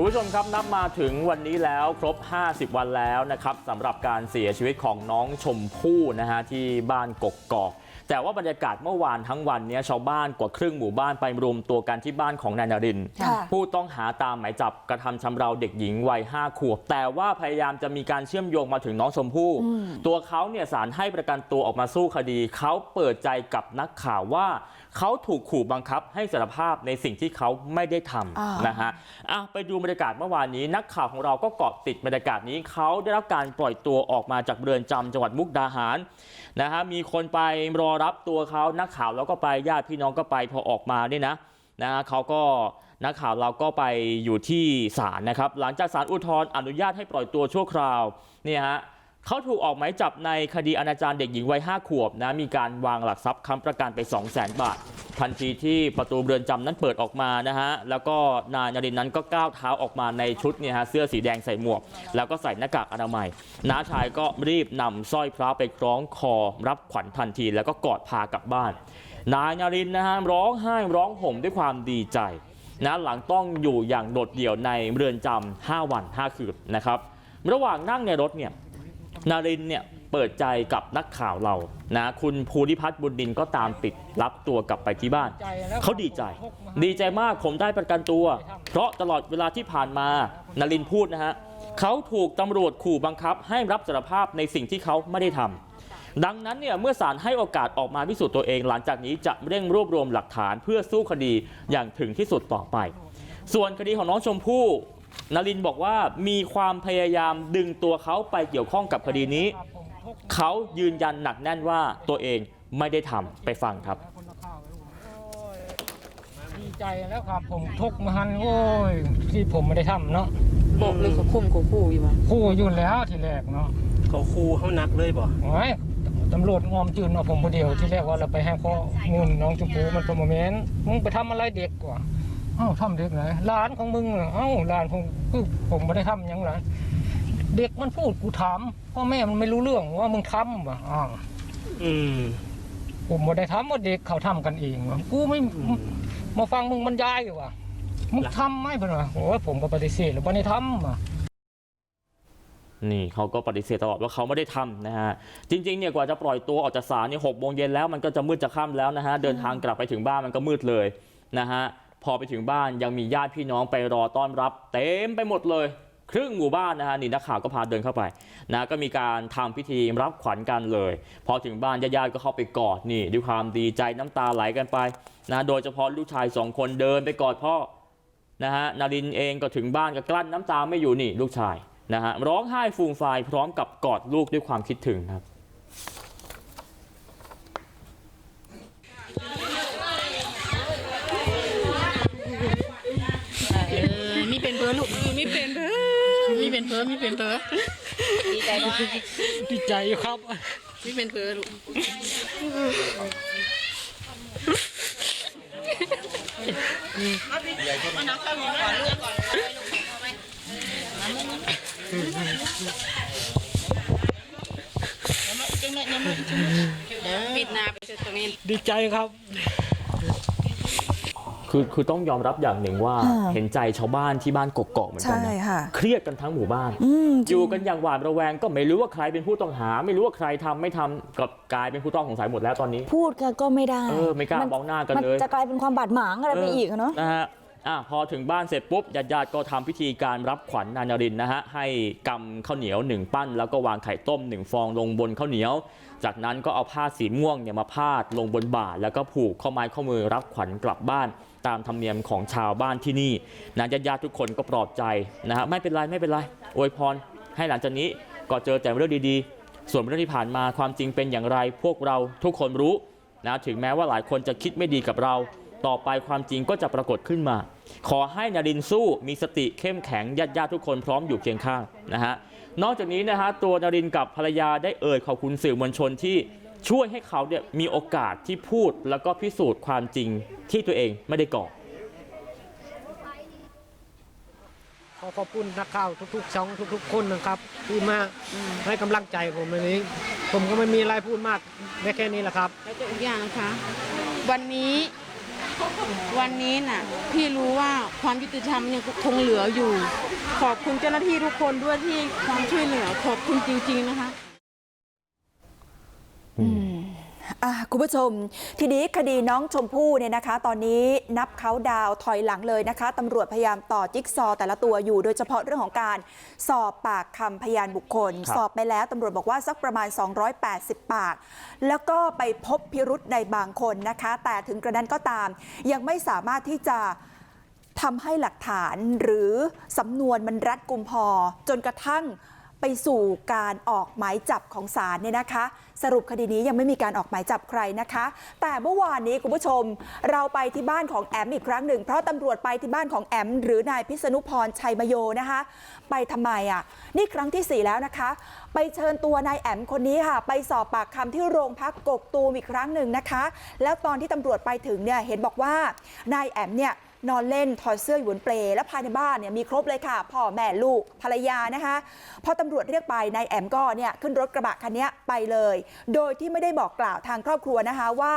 คุณผู้ชมครับนับมาถึงวันนี้แล้วครบ 50 วันแล้วนะครับสำหรับการเสียชีวิตของน้องชมพู่นะฮะที่บ้านกกกอกแต่ว่าบรรยากาศเมื่อวานทั้งวันเนี้ยชาวบ้านกว่าครึ่งหมู่บ้านไปรวมตัวกันที่บ้านของนายนรินทร์ค่ะ ผู้ต้องหาตามหมายจับกระทำชำเราเด็กหญิงวัยห้าขวบ แต่ว่าพยายามจะมีการเชื่อมโยงมาถึงน้องชมพู่ ตัวเขาเนี่ยสารให้ประกันตัวออกมาสู้คดี เขาเปิดใจกับนักข่าวว่า เขาถูกขู่บังคับให้สารภาพในสิ่งที่เขาไม่ได้ทอ่าำนะฮะอะไปดูบรรยากาศเมื่อวานนี้นักข่าวของเราก็เกาะติดบรรยากาศนี้เขาได้รับการปล่อยตัวออกมาจากเรือนจำจังหวัดมุกดาหารนะฮะมีคนไปรอรับตัวเขานักข่าวแล้วก็ไปญาติพี่น้องก็ไปพอออกมาเนี่ยนะนะฮะเขาก็นักข่าวเราก็ไปอยู่ที่ศาลนะครับ หลังจากศาลอุทธรณ์อนุญาตให้ปล่อยตัวชั่วคราวเนี่ยฮะ เขาถูกออกหมายจับในคดีอนาจารเด็กหญิงวัยห้าขวบนะมีการวางหลักทรัพย์ค้ำประกันไป 2 0 0 0 0 0บาท ทันทีที่ประตูเรือนจำนั้นเปิดออกมานะฮะแล้วก็นายนรินนั้นก็ก้าวเท้าออกมาในชุดเนี่ยฮะเสื้อสีแดงใส่หมวก แล้วก็ใส่หน้ากากอนามัยน้าชายก็รีบนำสร้อยพระไปคล้องคอรับขวัญทันที แล้วก็กอดพากลับบ้าน นายนรินนะฮะร้องไห้ร้องห่มด้วยความดีใจนะหลังต้องอยู่อย่างโดดเดี่ยวในเรือนจำ5วัน5คืนนะครับระหว่างนั่งในรถเนี่ย นารินเนี่ยเปิดใจกับนักข่าวเรานะคุณภูริพัฒน์บุญดินก็ตามติดรับตัวกลับไปที่บ้านเขาดีใจ ดีใจมากผมได้ประกันตัว เพราะตลอดเวลาที่ผ่านมานารินพูดนะฮะเขาถูกตำรวจขู่บังคับ ให้รับสารภาพในสิ่งที่เขาไม่ได้ทำดังนั้นเนี่ยเมื่อศาลให้โอกาสออกมาพิสูจน์ตัวเอง หลังจากนี้จะเร่งรวบรวมหลักฐานเพื่อสู้คดีอย่างถึงที่สุดต่อไป ส่วนคดีของน้องชมพู่ นลินบอกว่ามีความพยายามดึงตัวเขาไปเกี่ยวข้องกับคดีนี้ เขายืนยันหนักแน่นว่าตัวเองไม่ได้ทำไปฟังครับ ดีใจแล้วครับผมทุกข์มาหันโอ้ยที่ผมไม่ได้ทำเนาะบอกเลยเขาคุ้มเขาคู่อยู่มั้งคู่อยู่แล้วทีแรกเนาะเขาคูเขานักเลยบ่โอ้ยตำรวจงอมจืนเอาผมคนเดียวที่แรกว่าเราไปให้ข้อมูลน้องชมพู่มันประมาณนั้นมึงไปทำอะไรเด็กกว่า เอ้าทำเด็กไหนหลานของมึงเหรอเอ้าหลานของคือผมไม่ได้ทำหยังหลานเด็กมันพูดกูถามพ่อแม่มันไม่รู้เรื่องว่ามึงทำว่ะอ้าวอืม ผมไม่ได้ทำว่าเด็กเขาทำกันเองว่ะกูไม่มาฟังมึงบรรยายว่ะมึงทำไหมเพื่อนวะโอ้ยผมก็ปฏิเสธแล้วไม่ได้ทำว่ะ นี่เขาก็ปฏิเสธตลอดว่าเขาไม่ได้ทำนะฮะ จริงๆเนี่ยกว่าจะปล่อยตัวออกจากศาลเนี่ยหกโมงเย็นแล้วมันก็จะมืดจะค่ำแล้วนะฮะ เดินทางกลับไปถึงบ้านมันก็มืดเลยนะฮะ พอไปถึงบ้านยังมีญาติพี่น้องไปรอต้อนรับ เต็มไปหมดเลย ครึ่งหมู่บ้านนะฮะนี่นักข่าวก็พาเดินเข้าไปนะก็มีการทำพิธีรับขวัญกันเลย พอถึงบ้านญาติๆก็เข้าไปกอดนี่ด้วยความดีใจน้ำตาไหลกันไปนะโดยเฉพาะลูกชายสองคนเดินไปกอดพ่อนะฮะนารินเองก็ถึงบ้านก็กลั้นน้ำตาไม่อยู่นี่ลูกชายนะฮะร้องไห้ฟูมฟายพร้อมกับกอดลูกด้วยความคิดถึงครับ เป็นเบอร์มีเป็นเบอร์ดีใจมากดีใจครับมีเป็นเบอร์ลูกปิดหน้าไปเถอะตรงนี้ดีใจครับ คือคือต้องยอมรับอย่างหนึ่งว่าค่ะเห็นใจชาวบ้านที่บ้านกกอกเหมือนกันใช่นะค่ะเครียดกันทั้งหมู่บ้านอืมอยู่กันอย่างหวาดระแวงก็ไม่รู้ว่าใครเป็นผู้ต้องหา ไม่รู้ว่าใครทำไม่ทำกับกลายเป็นผู้ต้องสงสัยหมดแล้วตอนนี้ พูดกันก็ไม่ได้เออไม่กล้ามองหน้ากันเลยมัจะกลายเป็นความบาดหมางอะไรไปอีกอะเนาะนะฮะอะพอถึงบ้านเสร็จปุ๊บญาติญาติๆก็ทำพิธีการรับขวัญนายนรินทร์นะฮะให้กำข้าวเหนียวหนึ่งปั้น แล้วก็วางไข่ต้มหนึ่งฟองลงบนข้าวเหนียว จากนั้นก็เอาผ้าสีม่วงเนี่ยมาพาดลงบนบ่าแล้วก็ผูกข้อไม้ข้อมือรับขวัญกลับบ้าน ตามธรรมเนียมของชาวบ้านที่นี่นะญาติญาติทุกคนก็ปลอบใจนะฮะไม่เป็นไรไม่เป็นไรอวยพรให้หลังจากนี้ก็เจอแต่เรื่องดีๆ ส่วนเรื่องที่ผ่านมาความจริงเป็นอย่างไร พวกเราทุกคนรู้นะถึงแม้ว่าหลายคนจะคิดไม่ดีกับเรา ต่อไปความจริงก็จะปรากฏขึ้นมา ขอให้นารินสู้มีสติเข้มแข็งญาติญาติทุกคนพร้อมอยู่เคียงข้างนะฮะนอกจากนี้นะฮะตัวนารินกับภรรยาได้เอ่ยขอบคุณสื่อมวลชนที่ ช่วยให้เขาเนี่ยมีโอกาสที่พูดแล้วก็พิสูจน์ความจริงที่ตัวเองไม่ได้ก่อขอขอบคุณนักข่าวทุกๆช่องทุก ๆ คนนะครับที่มาให้กำลังใจผมวันนี้ ผมก็ไม่มีอะไรพูดมากได้แค่นี้แหละครับแล้วก็อีกอย่างนะคะวันนี้วันนี้น่ะพี่รู้ว่าความยุติธรรมยังคงเหลืออยู่ ขอบคุณเจ้าหน้าที่ทุกคนด้วยที่ความช่วยเหลือขอบคุณจริง ๆ นะคะ อะ คุณผู้ชม ทีนี้คดีน้องชมพู่เนี่ยนะคะ ตอนนี้นับเขาดาวน์ถอยหลังเลยนะคะตำรวจพยายามต่อจิ๊กซอว์แต่ละตัวอยู่ โดยเฉพาะเรื่องของการสอบปากคำพยานบุคคลครับสอบไปแล้วตำรวจบอกว่าสักประมาณ 280 ปาก แล้วก็ไปพบพิรุษในบางคนนะคะ แต่ถึงกระนั้นก็ตาม ยังไม่สามารถที่จะทำให้หลักฐานหรือสำนวนมันรัดกุมพอจนกระทั่ง ไปสู่การออกหมายจับของศาลเนี่ยนะคะ สรุปคดีนี้ยังไม่มีการออกหมายจับใครนะคะ แต่เมื่อวานนี้คุณผู้ชม เราไปที่บ้านของแอมอีกครั้งหนึ่งเพราะตำรวจไปที่บ้านของแอม หรือนายพิษณุพรชัยมโยนะคะ ไปทำไมอะนี่ครั้งที่สี่แล้วนะคะ ไปเชิญตัวนายแอมคนนี้ค่ะ ไปสอบปากคำที่โรงพักกกตูมอีกครั้งหนึ่งนะคะ แล้วตอนที่ตำรวจไปถึงเนี่ยเห็นบอกว่านายแอมเนี่ย นอนเล่นถอดเสื้ออยู่บนเปลแล้วภายในบ้านเนี่ยมีครบเลยค่ะพ่อแม่ลูกภรรยานะคะพอตำรวจเรียกไปนายแอมก็เนี่ยขึ้นรถกระบะคันนี้ไปเลย โดยที่ไม่ได้บอกกล่าวทางครอบครัวนะคะว่า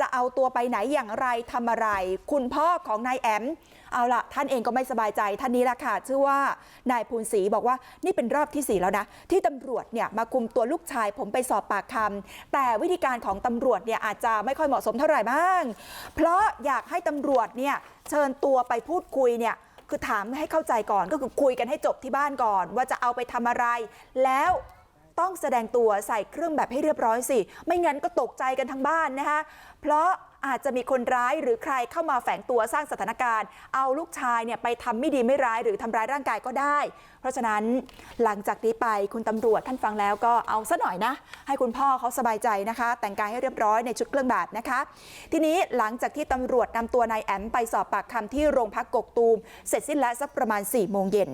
จะเอาตัวไปไหนอย่างไรทำอะไร คุณพ่อของนายแอม เอาละท่านเองก็ไม่สบายใจท่านนี้ละค่ะชื่อว่านายภูนศรีบอกว่านี่เป็นรอบที่สี่แล้วนะ ที่ตำรวจเนี่ยมาคุมตัวลูกชายผมไปสอบปากคำแต่วิธีการของตำรวจเนี่ยอาจจะไม่ค่อยเหมาะสมเท่าไหร่บ้างเพราะอยากให้ตำรวจเนี่ยเชิญตัวไปพูดคุยเนี่ยคือถามให้เข้าใจก่อนก็คือคุยกันให้จบที่บ้านก่อน ว่าจะเอาไปทำอะไร แล้วต้องแสดงตัวใส่เครื่องแบบให้เรียบร้อยสิ ไม่งั้นก็ตกใจกันทั้งบ้านนะคะเพราะ อาจจะมีคนร้ายหรือใครเข้ามาแฝงตัวสร้างสถานการณ์ เอาลูกชายเนี่ยไปทำไม่ดีไม่ร้ายหรือทำร้ายร่างกายก็ได้ เพราะฉะนั้นหลังจากนี้ไปคุณตำรวจท่านฟังแล้วก็เอาซะหน่อยนะ ให้คุณพ่อเขาสบายใจนะคะ แต่งกายให้เรียบร้อยในชุดเครื่องแบบนะคะ ทีนี้หลังจากที่ตำรวจนำตัวนายแอมไปสอบปากคำที่โรงพักกกตูม เสร็จสิ้นแล้วสักประมาณ4ี่โมงเย็น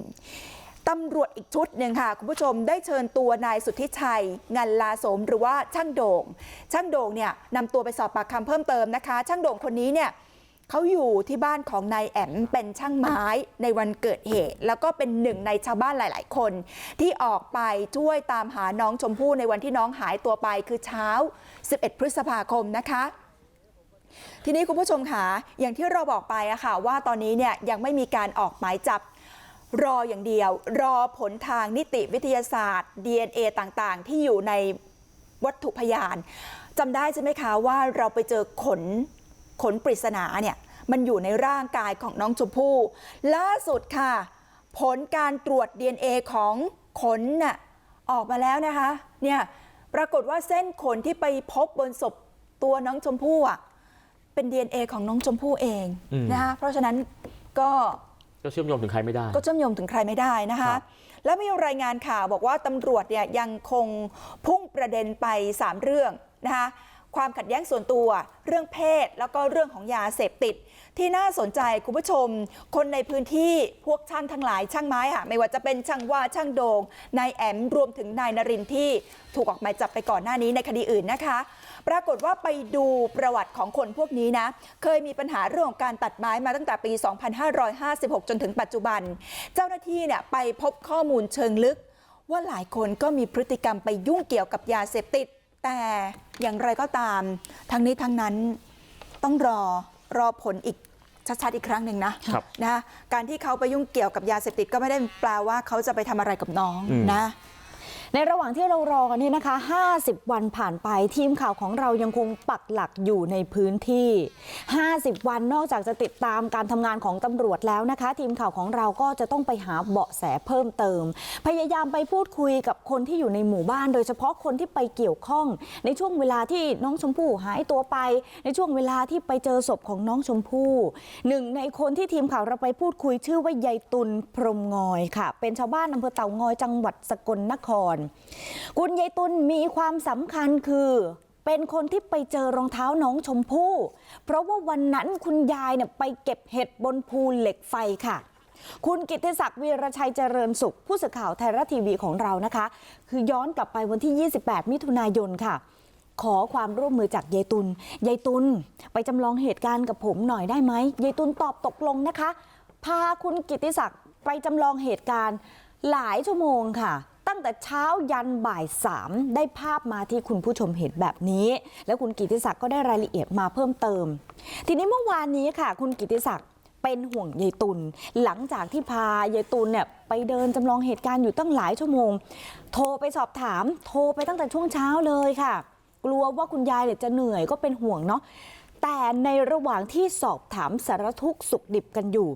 ตำรวจอีกชุดหนึ่งค่ะคุณผู้ชมได้เชิญตัวนายสุทธิชัยงันลาสมหรือว่าช่างโด่งช่างโด่งเนี่ยนำตัวไปสอบปากคำเพิ่มเติมนะคะ ช่างโด่งคนนี้เนี่ยเขาอยู่ที่บ้านของนายแอมเป็นช่างไม้ในวันเกิดเหตุ แล้วก็เป็นหนึ่งในชาวบ้านหลาย ๆ คนที่ออกไปช่วยตามหาน้องชมพู่ในวันที่น้องหายตัวไปคือเช้า 11 พฤษภาคมนะคะทีนี้คุณผู้ชมค่ะอย่างที่เราบอกไปอะค่ะว่าตอนนี้เนี่ยยังไม่มีการออกหมายจับ รออย่างเดียว รอผลทางนิติวิทยาศาสตร์ DNA ต่างๆ ที่อยู่ในวัตถุพยานจำได้ใช่ไหมคะว่าเราไปเจอขนขนปริศนาเนี่ยมันอยู่ในร่างกายของน้องชมพู่ล่าสุดค่ะ ผลการตรวจ DNA ของขนน่ะออกมาแล้วนะคะเนี่ยปรากฏว่าเส้นขนที่ไปพบบนศพตัวน้องชมพู่อะเป็น DNA ของน้องชมพู่เองอนะคะเพราะฉะนั้นก็ ก็เชื่อมโยงถึงใครไม่ได้ ก็เชื่อมโยงถึงใครไม่ได้นะครัคะบแล้วมีรายงานข่าวบอกว่าตำรวจเนี่ยยังคงพุ่งประเด็นไป 3 เรื่องนะคะความขัดแย้งส่วนตัว เรื่องเพศ แล้วก็เรื่องของยาเสพติด ที่น่าสนใจคุณผู้ชม คนในพื้นที่พวกช่างทั้งหลายช่างไม้ค่ะไม่ว่าจะเป็นช่างว่าช่างโดงนายแอมรวมถึงนายนรินทร์ที่ถูกออกหมายจับไปก่อนหน้านี้ในคดีอื่นนะคะ ปรากฏว่าไปดูประวัติของคนพวกนี้นะ เคยมีปัญหาเรื่องของการตัดไม้มาตั้งแต่ปี 2556 จนถึงปัจจุบัน เจ้าหน้าที่เนี่ยไปพบข้อมูลเชิงลึก ว่าหลายคนก็มีพฤติกรรมไปยุ่งเกี่ยวกับยาเสพติด แต่อย่างไรก็ตาม ทั้งนี้ทั้งนั้นต้องรอรอผลอีกชัดๆอีกครั้งหนึ่งนะครับนะ การที่เขาไปยุ่งเกี่ยวกับยาเสพติดก็ไม่ได้แปลว่าเขาจะไปทำอะไรกับน้องอืมนะ ในระหว่างที่เรารอกันเนี่ยนะคะ 50 วันผ่านไปทีมข่าวของเรายังคงปักหลักอยู่ในพื้นที่ 50 วันนอกจากจะติดตามการทำงานของตำรวจแล้วนะคะ ทีมข่าวของเราก็จะต้องไปหาเบาะแสเพิ่มเติม พยายามไปพูดคุยกับคนที่อยู่ในหมู่บ้าน โดยเฉพาะคนที่ไปเกี่ยวข้อง ในช่วงเวลาที่น้องชมพู่หายตัวไป ในช่วงเวลาที่ไปเจอศพของน้องชมพู่หนึ่งในคนที่ทีมข่าวเราไปพูดคุยชื่อว่ายายตุลพรหมงอยค่ะ เป็นชาวบ้านอำเภอเต่างอยจังหวัดสกลนครคุณยายตุลมีความสำคัญคือเป็นคนที่ไปเจอรองเท้าน้องชมพู่เพราะว่าวันนั้นคุณยายเนี่ยไปเก็บเห็ดบนภูเหล็กไฟค่ะ คุณกิติศักดิ์วีรชัยเจริญสุข ผู้สื่อข่าวไทยรัฐทีวีของเรานะคะ คือย้อนกลับไปวันที่ 28 มิถุนายนค่ะ ขอความร่วมมือจากยายตุลยายตุลไปจำลองเหตุการณ์กับผมหน่อยได้ไหมยายตุลตอบตกลงนะคะ พาคุณกิตติศักดิ์ไปจำลองเหตุการณ์หลายชั่วโมงค่ะ ตั้งแต่เช้ายันบ่ายสามได้ภาพมาที่คุณผู้ชมเห็นแบบนี้ แล้วคุณกิติศักดิ์ก็ได้รายละเอียดมาเพิ่มเติม ทีนี้เมื่อวานนี้ค่ะ คุณกิติศักดิ์เป็นห่วงยายตุลหลังจากที่พายายตุลเนี่ยไปเดินจำลองเหตุการณ์อยู่ตั้งหลายชั่วโมง โทรไปสอบถาม โทรไปตั้งแต่ช่วงเช้าเลยค่ะ กลัวว่าคุณยายเนี่ยจะเหนื่อยก็เป็นห่วงเนาะแต่ในระหว่างที่สอบถามสารทุกข์สุขดิบกันอยู่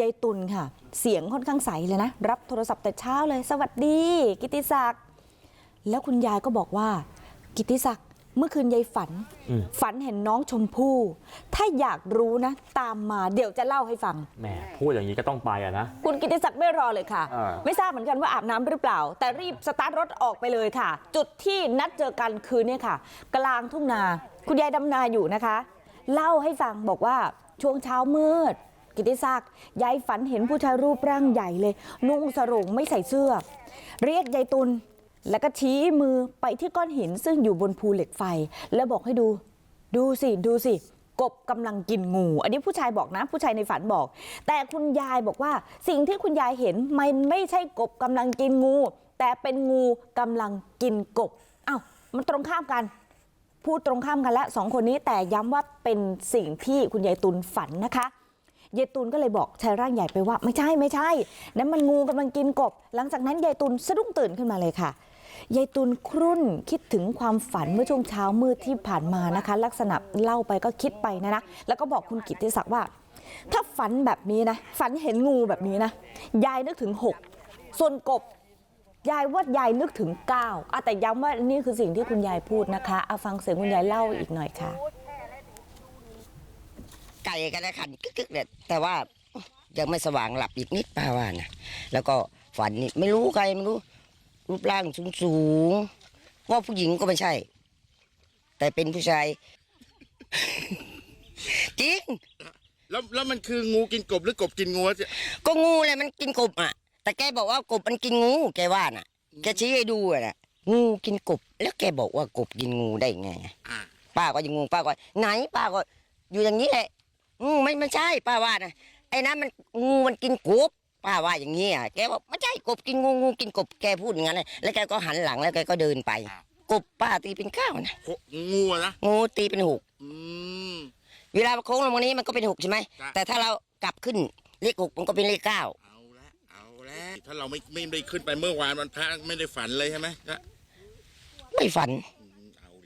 ยายตุลค่ะ เสียงค่อนข้างใสเลยนะ รับโทรศัพท์แต่เช้าเลย สวัสดี กิติศักดิ์แล้วคุณยายก็บอกว่า กิติศักดิ์เมื่อคืนยายฝันอืมฝันเห็นน้องชมพู่ถ้าอยากรู้นะ ตามมาเดี๋ยวจะเล่าให้ฟังแหมพูดอย่างนี้ก็ต้องไปอะนะคุณกิติศักดิ์ไม่รอเลยค่ะอ่าไม่ทราบเหมือนกันว่าอาบน้ำหรือเปล่า แต่รีบสตาร์ทรถออกไปเลยค่ะ จุดที่นัดเจอกันคือเนี่ยค่ะ กลางทุ่งนา คุณยายดำนาอยู่นะคะ เล่าให้ฟังบอกว่าช่วงเช้ามืด กิติศักดิ์ยายฝันเห็นผู้ชายรูปร่างใหญ่เลยนุ่งสรงไม่ใส่เสื้อ เรียกยายตุลแล้วก็ชี้มือไปที่ก้อนหินซึ่งอยู่บนภูเหล็กไฟ แล้วบอกให้ดู ดูสิดูสิกบกำลังกินงู อันนี้ผู้ชายบอกนะ ผู้ชายในฝันบอก แต่คุณยายบอกว่าสิ่งที่คุณยายเห็นมันไม่ใช่กบกำลังกินงู แต่เป็นงูกำลังกินกบอ้าวมันตรงข้ามกัน พูดตรงข้ามกันแล้วสองคนนี้แต่ย้ำว่าเป็นสิ่งที่คุณยายตุลฝันนะคะ ตุลก็เลยบอกชายร่างใหญ่ไปว่าไม่ใช่ไม่ใช่นั่นมันงูกำลังกินกบหลังจากนั้นยายตุลสะดุ้งตื่นขึ้นมาเลยค่ะยายตุลครุ่นคิดถึงความฝันเมื่อช่วงเช้ามืดที่ผ่านมานะคะ ลักษณะเล่าไปก็คิดไปนะนะแล้วก็บอกคุณกิติศักดิ์ว่า ถ้าฝันแบบนี้นะฝันเห็นงูแบบนี้นะยายนึกถึงหกส่วนกบยายว่ายายนึกถึงเก้าแต่ย้ำว่านี่คือสิ่งที่คุณยายพูดนะคะ เอาฟังเสียงคุณยายเล่าอีกหน่อยค่ะ ไก่กันนะขันกึกๆเนี่ยแต่ว่ายังไม่สว่างหลับอีกนิดป้าว่านะแล้วก็ฝันนี่ไม่รู้ใครไม่รู้ รูปร่างสูงสูงๆว่าผู้หญิงก็ไม่ใช่ แต่เป็นผู้ชาย จริง แล้วแล้วมันคืองูกินกบหรือกบกินงูวะก็งูเลยมันกินกบอะ แต่แกบอกว่ากบมันกินงูแกว่าน่ะ แกชี้ให้ดูอะนะงูกินกบ แล้วแกบอกว่ากบกินงูได้ไง อ่าป้าก็ยังงงป้าก็ไหนป้าก็อยู่อย่างนี้แหละ อืมไม่ไม่ใช่ป้าว่านะไอ้นั้นมันงูมันกินกบป้าว่าอย่างนี้อะแกบอกไม่ใช่กบกินงูงูกินกบแกพูดอย่างนั้นเลยแล้วแกก็หันหลังแล้วแกก็เดินไป กบป้าตีเป็นเก้านะโคงูอะนะงูตีเป็นหกอืม เวลาโค้งลงมานี้มันก็เป็นหกใช่ไหมครับแต่ถ้าเรากลับขึ้นเลขหกมันก็เป็นเลขเก้าเอาละเอาละถ้าเราไม่ไม่ได้ขึ้นไปเมื่อวานวันพระไม่ได้ฝันเลยใช่ไหมก็ไม่ฝันอืมเอา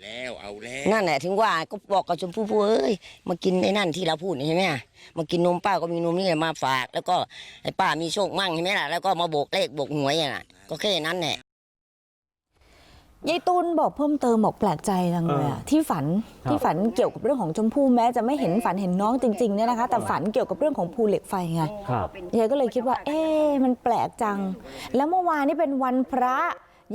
แล้วเอาแล้วนั่นแหละถึงว่าก็บอกกับชมพู่พูเอ้ยมากินไอ้นั่นที่เราพูดใช่ไหมอะมากินนมป้าก็มีนมนี่มาฝาก แล้วก็ไอ้ป้ามีโชคมั่งใช่ไหมล่ะแล้วก็มาโบกเลขโบกหวยอะนะก็แค่นั้นแหละยายตุลบอกเพิ่มเติมบอกแปลกใจจังเลยอะที่ฝันครับที่ฝันเกี่ยวกับเรื่องของชมพู่แม้จะไม่เห็นฝันเห็นน้องจริงๆเนี่ยนะคะ แต่ฝันเกี่ยวกับเรื่องของภูเหล็กไฟไงครับยายก็เลยคิดว่า เอ๊ะมันแปลกจัง แล้วเมื่อวานนี่เป็นวันพระ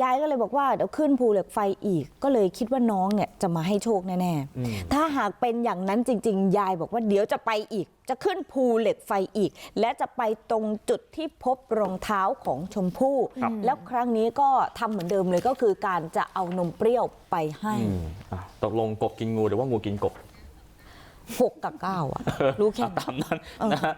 ยายก็เลยบอกว่าเดี๋ยวขึ้นภูเหล็กไฟอีก ก็เลยคิดว่าน้องเนี่ยจะมาให้โชคแน่อืมๆถ้าหากเป็นอย่างนั้นจริง ๆ ยายบอกว่าเดี๋ยวจะไปอีก จะขึ้นภูเหล็กไฟอีก และจะไปตรงจุดที่พบรองเท้าของชมพู่ครับแล้วครั้งนี้ก็ทำเหมือนเดิมเลยก็คือการจะเอานมเปรี้ยวไปให้อืมอะตกลงกบกินงูหรือว่างูกินกบหกกับเก้าอะ รู้แค่ตามนั้นนะฮะ